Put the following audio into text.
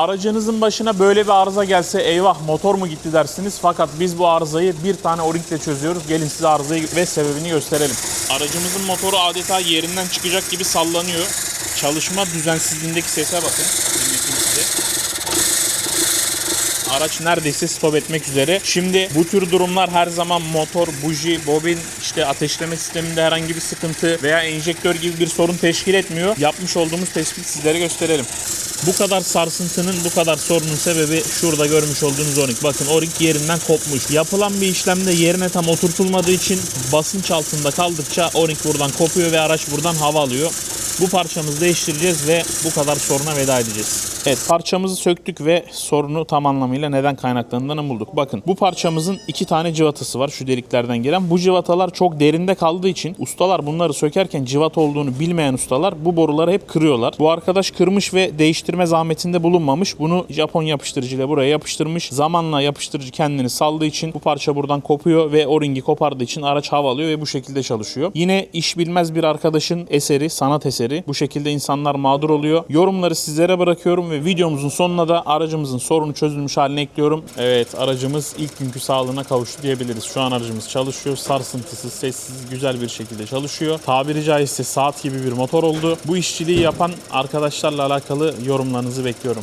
Aracınızın başına böyle bir arıza gelse eyvah motor mu gitti dersiniz. Fakat biz bu arızayı bir tane o-ringle çözüyoruz. Gelin size arızayı ve sebebini gösterelim. Aracımızın motoru adeta yerinden çıkacak gibi sallanıyor. Çalışma düzensizliğindeki sese bakın. Size. Araç neredeyse stop etmek üzere. Şimdi bu tür durumlar her zaman motor, buji, bobin, işte ateşleme sisteminde herhangi bir sıkıntı veya enjektör gibi bir sorun teşkil etmiyor. Yapmış olduğumuz tespit sizlere gösterelim. Bu kadar sarsıntının, bu kadar sorunun sebebi şurada görmüş olduğunuz o-ring. Bakın o-ring yerinden kopmuş. Yapılan bir işlemde yerine tam oturtulmadığı için basınç altında kaldıkça o-ring buradan kopuyor ve araç buradan hava alıyor. Bu parçamızı değiştireceğiz ve bu kadar soruna veda edeceğiz. Evet parçamızı söktük ve sorunu tam anlamıyla neden kaynaklandığını bulduk. Bakın bu parçamızın iki tane cıvatası var şu deliklerden gelen. Bu cıvatalar çok derinde kaldığı için ustalar bunları sökerken cıvata olduğunu bilmeyen ustalar bu boruları hep kırıyorlar. Bu arkadaş kırmış ve değiştirme zahmetinde bulunmamış. Bunu Japon yapıştırıcıyla buraya yapıştırmış. Zamanla yapıştırıcı kendini saldığı için bu parça buradan kopuyor ve o ringi kopardığı için araç hava alıyor ve bu şekilde çalışıyor. Yine iş bilmez bir arkadaşın eseri, sanat eseri. Bu şekilde insanlar mağdur oluyor. Yorumları sizlere bırakıyorum ve videomuzun sonuna da aracımızın sorunu çözülmüş haline ekliyorum. Evet aracımız ilk günkü sağlığına kavuştu diyebiliriz. Şu an aracımız çalışıyor. Sarsıntısız, sessiz, güzel bir şekilde çalışıyor. Tabiri caizse saat gibi bir motor oldu. Bu işçiliği yapan arkadaşlarla alakalı yorumlarınızı bekliyorum.